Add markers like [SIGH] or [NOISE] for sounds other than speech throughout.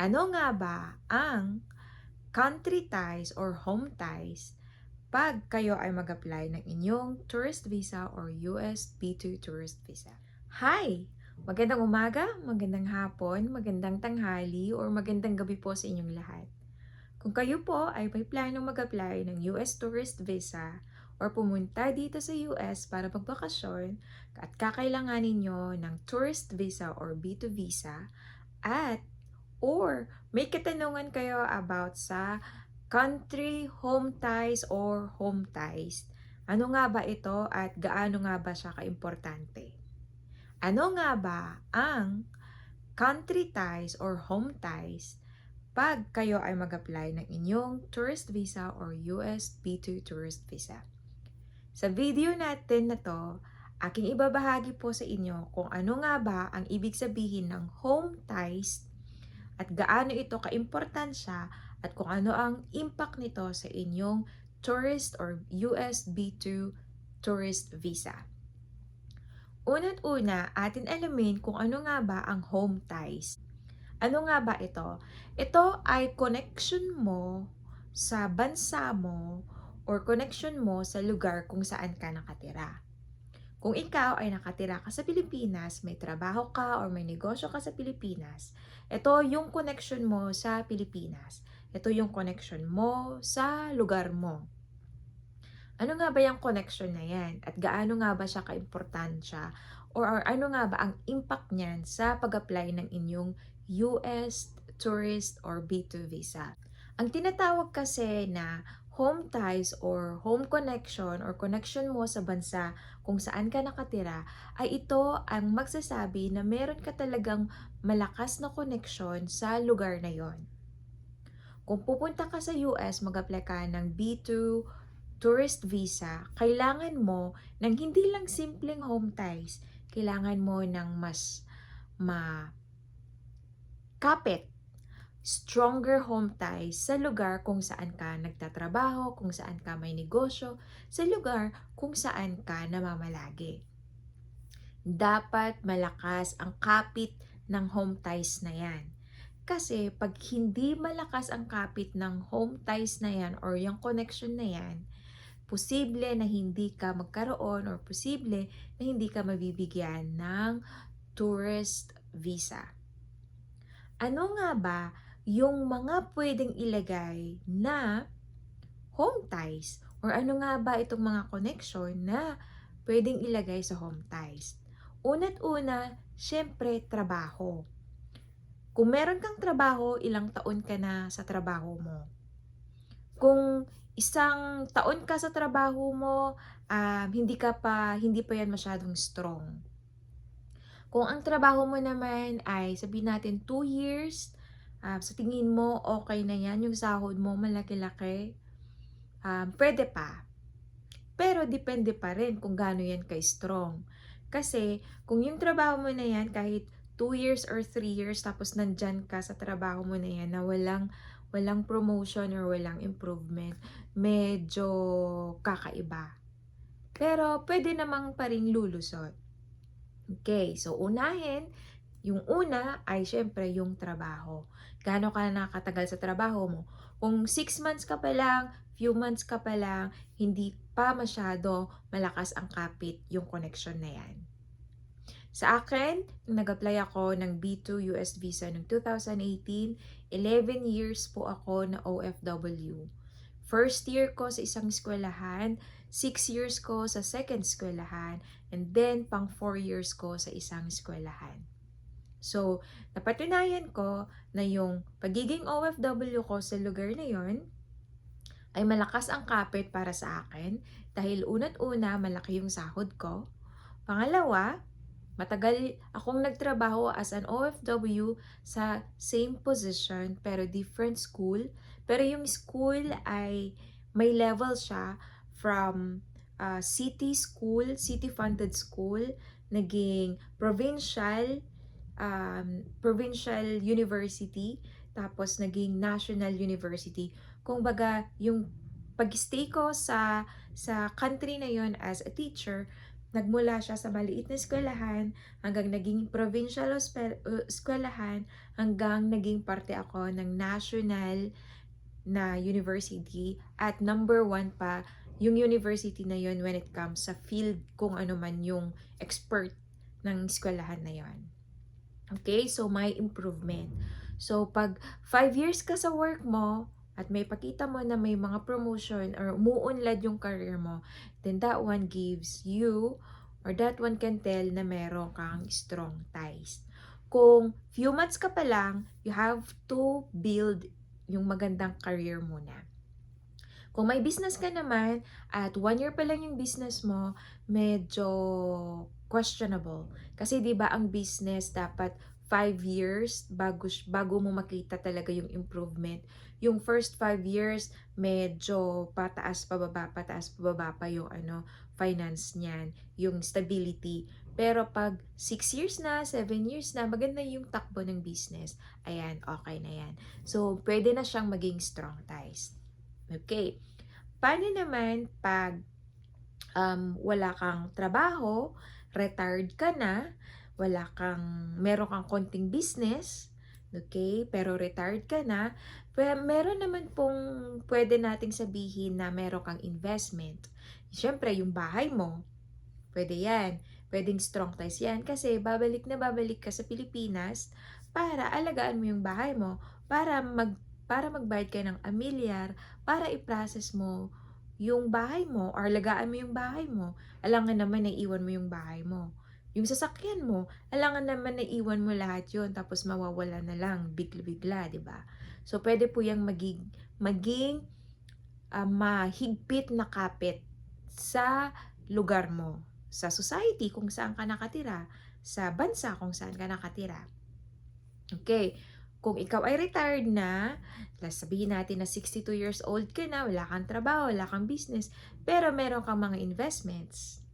Ano nga ba ang country ties or home ties pag kayo ay mag-apply ng inyong tourist visa or US B2 tourist visa? Hi! Magandang umaga, magandang hapon, magandang tanghali, or magandang gabi po sa inyong lahat. Kung kayo po ay may planong mag-apply ng US tourist visa or pumunta dito sa US para magbakasyon at kakailanganin nyo ng tourist visa or B2 visa at or may katanungan kayo about sa country home ties or home ties. Ano nga ba ito at gaano nga ba siya kaimportante? Ano nga ba ang country ties or home ties pag kayo ay mag-apply ng inyong tourist visa or US B2 tourist visa? Sa video natin na to, aking ibabahagi po sa inyo kung ano nga ba ang ibig sabihin ng home ties at gaano ito kaimportansya at kung ano ang impact nito sa inyong tourist or US B2 tourist visa. Una't una, atin alamin kung ano nga ba ang home ties. Ano nga ba ito? Ito ay connection mo sa bansa mo or connection mo sa lugar kung saan ka nakatira. Kung ikaw ay nakatira ka sa Pilipinas, may trabaho ka or may negosyo ka sa Pilipinas, ito yung connection mo sa Pilipinas. Ito yung connection mo sa lugar mo. Ano nga ba yung connection na yan? At gaano nga ba siya kaimportansya? Or, or ano nga ba ang impact niyan sa pag-apply ng inyong US tourist or B2 visa? Ang tinatawag kasi na home ties or home connection or connection mo sa bansa kung saan ka nakatira ay ito ang magsasabi na meron ka talagang malakas na connection sa lugar na yon. Kung pupunta ka sa US, mag-apply ka ng B2 tourist visa, kailangan mo ng hindi lang simpleng home ties, kailangan mo ng mas ma kapit stronger home ties sa lugar kung saan ka nagtatrabaho, kung saan ka may negosyo, sa lugar kung saan ka namamalagi. Dapat malakas ang kapit ng home ties na yan. Kasi pag hindi malakas ang kapit ng home ties na yan or yung connection na yan, posible na hindi ka magkaroon or posible na hindi ka mabibigyan ng tourist visa. Ano nga ba yung mga pwedeng ilagay na home ties or ano nga ba itong mga connection na pwedeng ilagay sa home ties. Una't una, syempre trabaho. Kung meron kang trabaho, ilang taon ka na sa trabaho mo. Kung isang taon ka sa trabaho mo, um, hindi ka pa hindi pa yan masyadong strong. Kung ang trabaho mo naman ay sabihin natin 2 years, uh, sa tingin mo okay na yan, yung sahod mo malaki-laki, um, pwede pa. Pero depende pa rin kung gaano yan ka-strong. Kasi kung yung trabaho mo na yan kahit 2 years or 3 years tapos nandyan ka sa trabaho mo na yan na walang walang promotion or walang improvement, medyo kakaiba. Pero pwede namang pa rin lulusot. Okay, so unahin, yung una ay syempre yung trabaho. Gaano ka nakatagal sa trabaho mo? Kung 6 months ka pa lang, few months ka pa lang, hindi pa masyado malakas ang kapit yung connection na yan. Sa akin, nag-apply ako ng B2 US visa noong 2018, 11 years po ako na OFW. First year ko sa isang eskwelahan, 6 years ko sa second eskwelahan, and then pang 4 years ko sa isang eskwelahan. So, napatunayan ko na yung pagiging OFW ko sa lugar na yon ay malakas ang kapit para sa akin dahil una't una malaki yung sahod ko. Pangalawa, matagal akong nagtrabaho as an OFW sa same position pero different school. Pero yung school ay may level siya from uh, city school, city-funded school, naging provincial um, provincial university, tapos naging national university. Kung baga, yung pag-stay ko sa, sa country na yon as a teacher, nagmula siya sa maliit na eskwelahan hanggang naging provincial uh, eskwelahan hanggang naging parte ako ng national na university at number one pa yung university na yon when it comes sa field kung ano man yung expert ng eskwelahan na yon. Okay, so may improvement. So pag 5 years ka sa work mo at may pakita mo na may mga promotion or umuunlad yung career mo, then that one gives you or that one can tell na meron kang strong ties. Kung few months ka pa lang, you have to build yung magandang career muna. Kung may business ka naman at one year pa lang yung business mo, medyo questionable. Kasi 'di ba ang business dapat 5 years bago bago mo makita talaga yung improvement. Yung first 5 years medyo pataas pababa, pataas pababa pa yung ano finance niyan, yung stability. Pero pag 6 years na, 7 years na, maganda yung takbo ng business. Ayan, okay na yan. So, pwede na siyang maging strong ties. Okay. Paano naman pag um, wala kang trabaho, retired ka na, wala kang, meron kang konting business, okay, pero retired ka na, pwe- meron naman pong pwede nating sabihin na meron kang investment. Siyempre, yung bahay mo, pwede yan. Pwedeng strong ties yan kasi babalik na babalik ka sa Pilipinas para alagaan mo yung bahay mo, para mag para magbayad ka ng amilyar, para i-process mo yung bahay mo or alagaan mo yung bahay mo. Alangan naman na iwan mo yung bahay mo. Yung sasakyan mo, alangan naman na iwan mo lahat yon tapos mawawala na lang bigla-bigla, di ba? So, pwede po yung maging, maging uh, mahigpit na kapit sa lugar mo, sa society kung saan ka nakatira, sa bansa kung saan ka nakatira. Okay, kung ikaw ay retired na, sabihin natin na 62 years old ka na, wala kang trabaho, wala kang business, pero meron kang mga investments.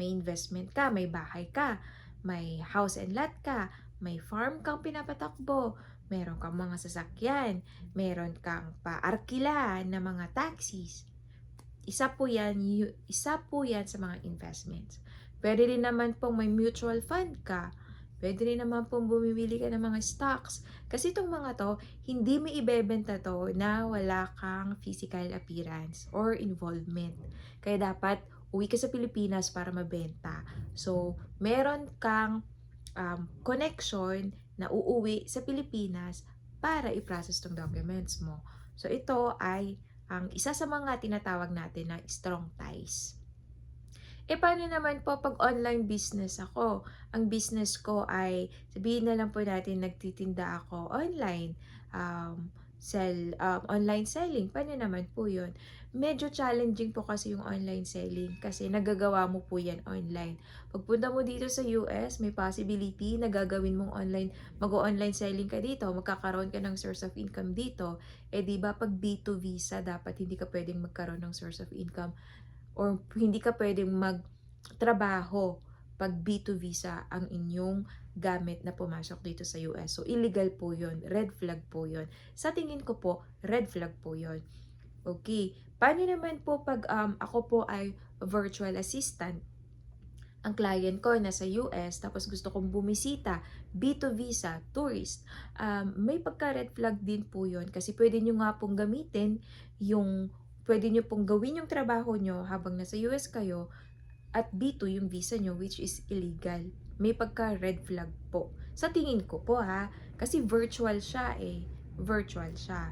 May investment ka, may bahay ka, may house and lot ka, may farm kang pinapatakbo, meron kang mga sasakyan, meron kang paarkila na mga taxis. Isa po yan, isa po yan sa mga investments. Pwede rin naman pong may mutual fund ka, Pwede rin naman pong bumibili ka ng mga stocks. Kasi itong mga to, hindi mo ibebenta to na wala kang physical appearance or involvement. Kaya dapat uwi ka sa Pilipinas para mabenta. So, meron kang um, connection na uuwi sa Pilipinas para i-process tong documents mo. So, ito ay ang isa sa mga tinatawag natin na strong ties. E paano naman po pag online business ako? Ang business ko ay, sabihin na lang po natin, nagtitinda ako online. Um, sell, um, online selling. Paano naman po yun? Medyo challenging po kasi yung online selling kasi nagagawa mo po yan online. Pagpunta mo dito sa US, may possibility na gagawin mong online, mag-online selling ka dito, magkakaroon ka ng source of income dito. Eh di ba pag B2 visa, dapat hindi ka pwedeng magkaroon ng source of income or hindi ka pwedeng magtrabaho pag B2 visa ang inyong gamit na pumasok dito sa US. So, illegal po yon Red flag po yon Sa tingin ko po, red flag po yon Okay. Paano naman po pag um, ako po ay virtual assistant? Ang client ko nasa US, tapos gusto kong bumisita, B2 visa, tourist. Um, may pagka-red flag din po yon kasi pwede nyo nga pong gamitin yung pwede nyo pong gawin yung trabaho nyo habang nasa US kayo at B2 yung visa nyo which is illegal. May pagka red flag po. Sa tingin ko po ha, kasi virtual siya eh. Virtual siya.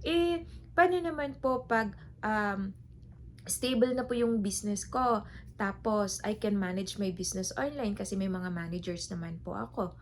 Eh, paano naman po pag um, stable na po yung business ko, tapos I can manage my business online kasi may mga managers naman po ako.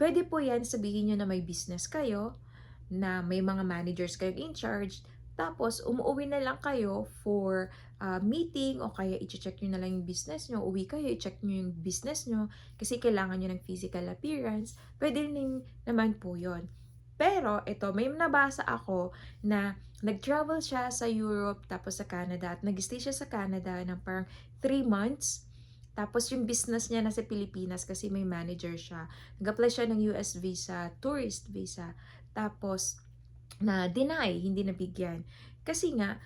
Pwede po yan sabihin nyo na may business kayo, na may mga managers kayong in charge, tapos, umuwi na lang kayo for uh, meeting o kaya i-check nyo na lang yung business nyo. Uwi kayo, i-check nyo yung business nyo kasi kailangan nyo ng physical appearance. Pwede rin naman po yon Pero, ito, may nabasa ako na nag-travel siya sa Europe tapos sa Canada at nag-stay siya sa Canada ng parang 3 months. Tapos yung business niya nasa Pilipinas kasi may manager siya. Nag-apply siya ng US visa, tourist visa. Tapos, na deny, hindi nabigyan. Kasi nga,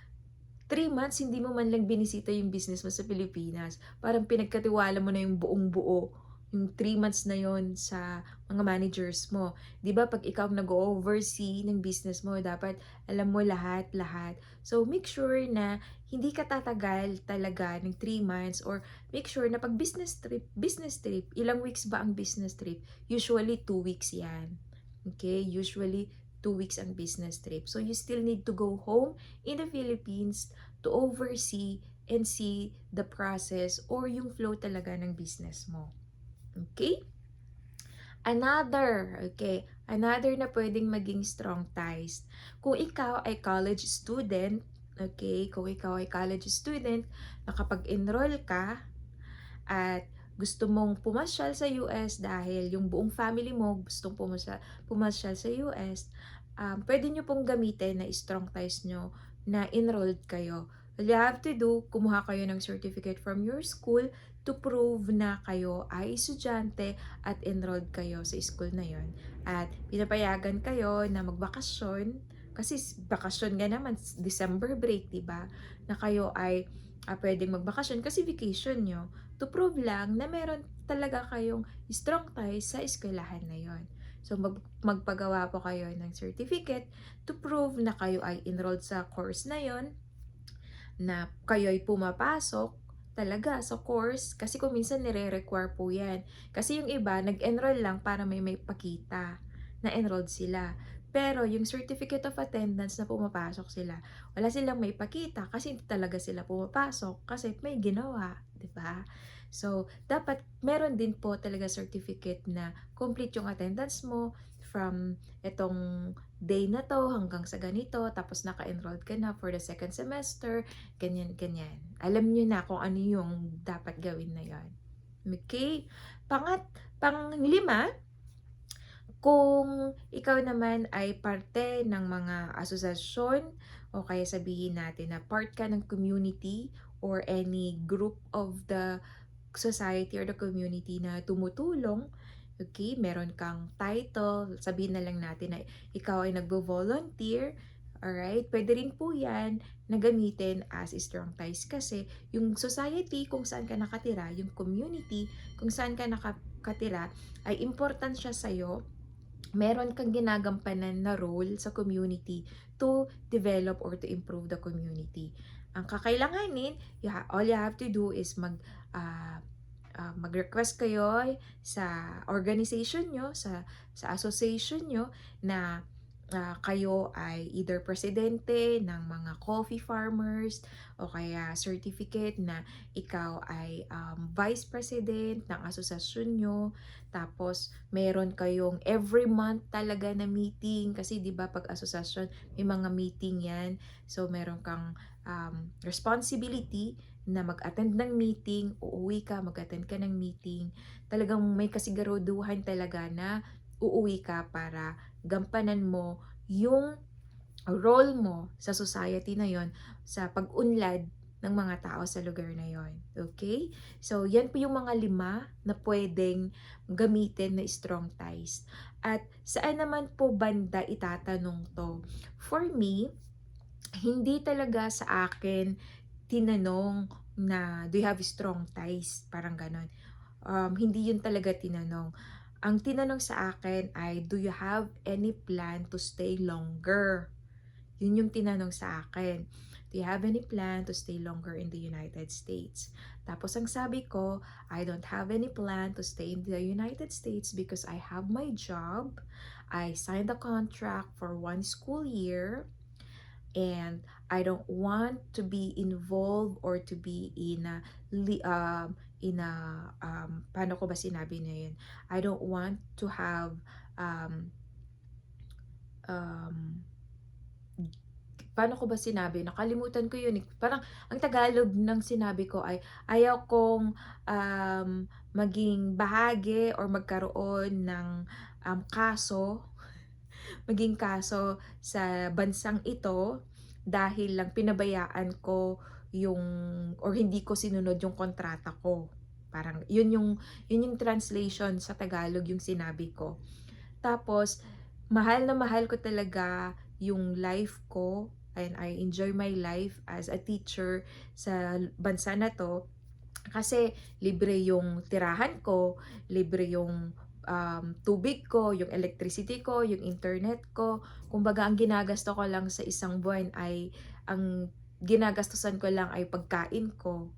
3 months hindi mo man lang binisita yung business mo sa Pilipinas. Parang pinagkatiwala mo na yung buong buo, yung 3 months na yon sa mga managers mo. 'Di ba pag ikaw nag-oversee ng business mo, dapat alam mo lahat, lahat. So make sure na hindi ka tatagal talaga ng 3 months or make sure na pag business trip, business trip, ilang weeks ba ang business trip? Usually 2 weeks 'yan. Okay? Usually 2 weeks ang business trip. So you still need to go home in the Philippines to oversee and see the process or yung flow talaga ng business mo. Okay? Another, okay, another na pwedeng maging strong ties. Kung ikaw ay college student, okay, kung ikaw ay college student, nakapag-enroll ka at gusto mong pumasyal sa US dahil yung buong family mo gustong pumasyal, pumasyal sa US, um, pwede nyo pong gamitin na strong ties nyo na enrolled kayo. All you have to do, kumuha kayo ng certificate from your school to prove na kayo ay estudyante at enrolled kayo sa school na yon. At pinapayagan kayo na magbakasyon, kasi bakasyon nga naman, December break, di ba? Na kayo ay uh, pwedeng magbakasyon kasi vacation nyo to prove lang na meron talaga kayong strong ties sa eskwelahan na yon. So mag magpagawa po kayo ng certificate to prove na kayo ay enrolled sa course na yon, na kayo ay pumapasok talaga sa course kasi kung minsan nire-require po yan. Kasi yung iba nag-enroll lang para may may pakita na enrolled sila. Pero yung certificate of attendance na pumapasok sila, wala silang may pakita kasi hindi talaga sila pumapasok kasi may ginawa, 'di ba? So, dapat meron din po talaga certificate na complete yung attendance mo from itong day na to hanggang sa ganito, tapos naka-enrolled ka na for the second semester, ganyan, ganyan. Alam nyo na kung ano yung dapat gawin na yon. Okay? Pangat, pang lima, kung ikaw naman ay parte ng mga asosasyon o kaya sabihin natin na part ka ng community or any group of the society or the community na tumutulong, okay, meron kang title, sabihin na lang natin na ikaw ay nagvo-volunteer, alright, pwede rin po yan na gamitin as strong ties kasi yung society kung saan ka nakatira, yung community kung saan ka nakatira, ay important siya sa'yo meron kang ginagampanan na role sa community to develop or to improve the community. Ang kakailanganin, you ha- all you have to do is mag uh, uh, mag-request kayo sa organization nyo, sa, sa association nyo na uh, kayo ay either presidente ng mga coffee farmers o kaya certificate na ikaw ay um, vice president ng asosasyon nyo. Tapos, meron kayong every month talaga na meeting kasi 'di ba pag asosasyon may mga meeting 'yan. So, meron kang um, responsibility na mag-attend ng meeting, uuwi ka, mag-attend ka ng meeting. Talagang may kasiguraduhan talaga na uuwi ka para gampanan mo yung role mo sa society na yon sa pag-unlad ng mga tao sa lugar na yon. Okay? So, yan po yung mga lima na pwedeng gamitin na strong ties. At saan naman po banda itatanong to? For me, hindi talaga sa akin tinanong na do you have strong ties? Parang ganon. Um, hindi yun talaga tinanong. Ang tinanong sa akin ay, do you have any plan to stay longer? Yun yung tinanong sa akin. Do you have any plan to stay longer in the United States? Tapos ang sabi ko, I don't have any plan to stay in the United States because I have my job. I signed a contract for one school year and I don't want to be involved or to be in a um, in a um, paano ko ba sinabi na yun? I don't want to have um, um, paano ko ba sinabi? Nakalimutan ko yun. eh. Parang ang Tagalog ng sinabi ko ay ayaw kong um, maging bahagi or magkaroon ng um, kaso [LAUGHS] maging kaso sa bansang ito dahil lang pinabayaan ko yung or hindi ko sinunod yung kontrata ko. Parang yun yung yun yung translation sa Tagalog yung sinabi ko. Tapos mahal na mahal ko talaga yung life ko and I enjoy my life as a teacher sa bansa na to kasi libre yung tirahan ko, libre yung um, tubig ko, yung electricity ko, yung internet ko. Kumbaga, ang ginagasto ko lang sa isang buwan ay, ang ginagastusan ko lang ay pagkain ko.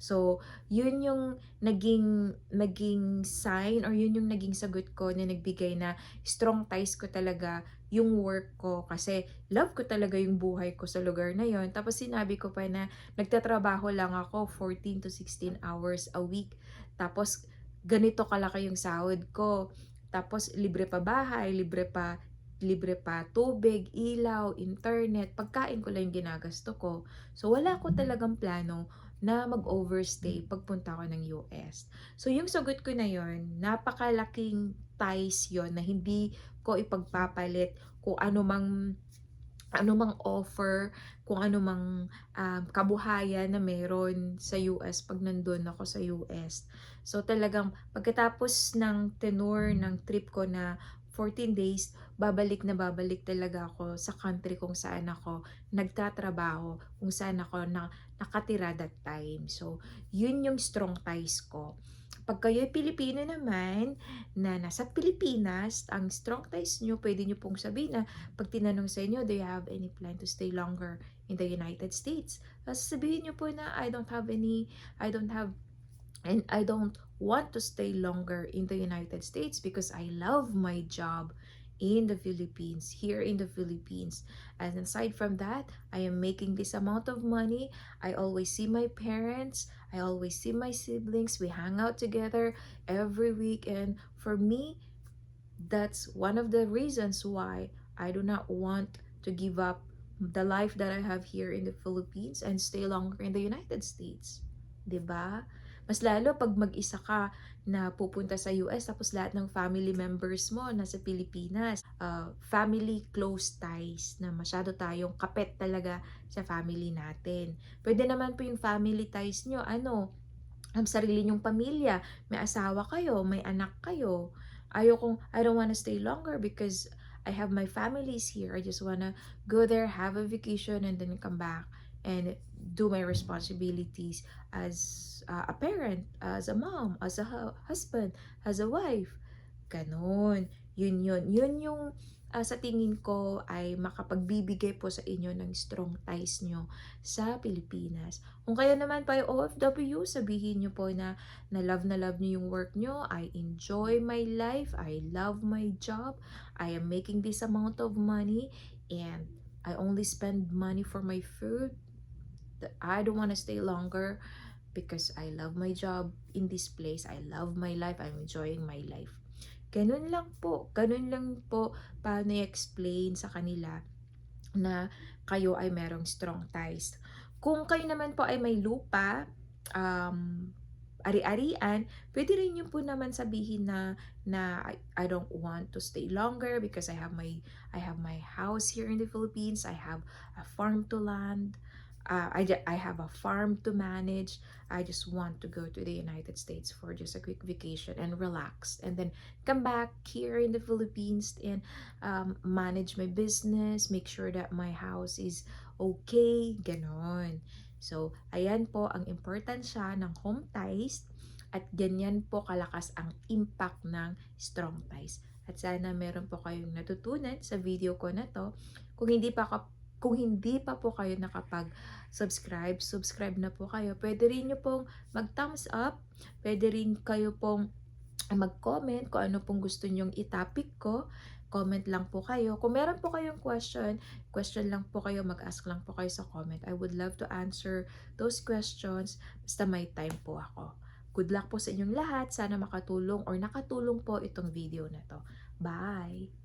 So, yun yung naging, naging sign or yun yung naging sagot ko na nagbigay na strong ties ko talaga yung work ko kasi love ko talaga yung buhay ko sa lugar na yon. Tapos sinabi ko pa na nagtatrabaho lang ako 14 to 16 hours a week. Tapos ganito kalaki yung sahod ko. Tapos libre pa bahay, libre pa libre pa tubig, ilaw, internet, pagkain ko lang yung ginagasto ko. So wala ko talagang plano na mag-overstay pagpunta ko ng US. So yung sagot ko na yon, napakalaking ties yon na hindi ko ipagpapalit kung ano mang ano mang offer, kung ano mang um, kabuhayan na meron sa US pag nandun ako sa US. So talagang pagkatapos ng tenor ng trip ko na 14 days, babalik na babalik talaga ako sa country kung saan ako nagtatrabaho, kung saan ako na, nakatira that time. So, yun yung strong ties ko. Pag kayo'y Pilipino naman, na nasa Pilipinas, ang strong ties nyo, pwede nyo pong sabihin na pag tinanong sa inyo, do you have any plan to stay longer in the United States? Tapos sabihin nyo po na I don't have any, I don't have and I don't want to stay longer in the United States because I love my job in the Philippines, here in the Philippines. And aside from that, I am making this amount of money. I always see my parents, I always see my siblings. We hang out together every weekend. For me, that's one of the reasons why I do not want to give up the life that I have here in the Philippines and stay longer in the United States. 'Di ba? Mas lalo pag mag-isa ka na pupunta sa US tapos lahat ng family members mo nasa Pilipinas. Uh, family close ties na masyado tayong kapet talaga sa family natin. Pwede naman po yung family ties nyo, ano, ang sarili nyong pamilya, may asawa kayo, may anak kayo. Ayokong, I don't wanna stay longer because I have my families here. I just wanna go there, have a vacation, and then come back and do my responsibilities as uh, a parent, as a mom, as a hu- husband, as a wife. Ganon. Yun yun. Yun yung uh, sa tingin ko ay makapagbibigay po sa inyo ng strong ties nyo sa Pilipinas. Kung kayo naman pa yung OFW, sabihin nyo po na na love na love nyo yung work nyo. I enjoy my life. I love my job. I am making this amount of money and I only spend money for my food. That I don't want to stay longer because I love my job in this place. I love my life. I'm enjoying my life. Ganun lang po. Ganun lang po paano i-explain sa kanila na kayo ay merong strong ties. Kung kayo naman po ay may lupa, um, ari-arian, pwede rin yung po naman sabihin na na I, I don't want to stay longer because I have my I have my house here in the Philippines. I have a farm to land. Uh, I, I have a farm to manage. I just want to go to the United States for just a quick vacation and relax, and then come back here in the Philippines and um, manage my business. Make sure that my house is okay. Ganon. So, ayan po ang importansya ng home ties at ganyan po kalakas ang impact ng strong ties. At sana meron po kayong natutunan sa video ko na to. Kung hindi pa ka, kung hindi pa po kayo nakapag-subscribe, subscribe na po kayo. Pwede rin nyo pong mag-thumbs up. Pwede rin kayo pong mag-comment kung ano pong gusto nyong itapik ko. Comment lang po kayo. Kung meron po kayong question, question lang po kayo, mag-ask lang po kayo sa comment. I would love to answer those questions. Basta may time po ako. Good luck po sa inyong lahat. Sana makatulong or nakatulong po itong video na to. Bye!